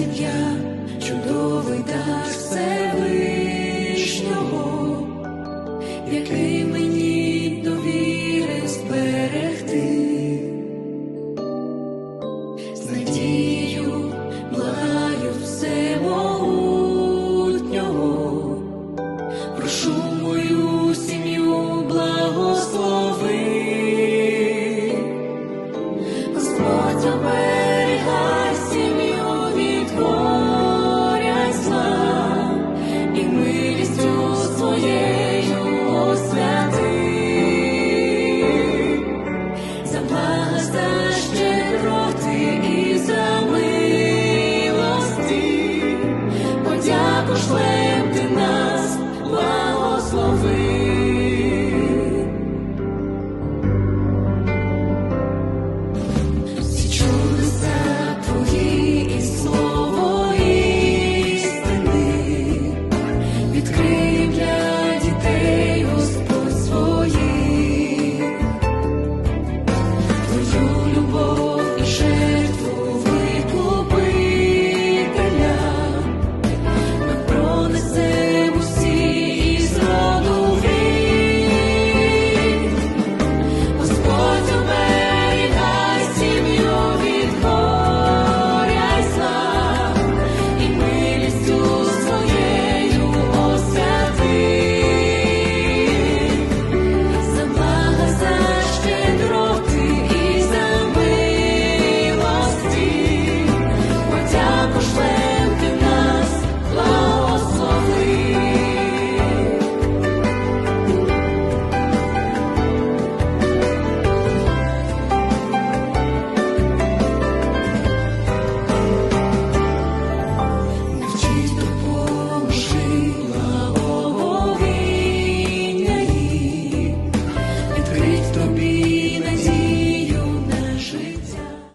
сім'я, чудовий дар Всевишнього, який мені довірив зберегти. З надією благаю всемогутнього, прошу мою сім'ю благослови. Господь обе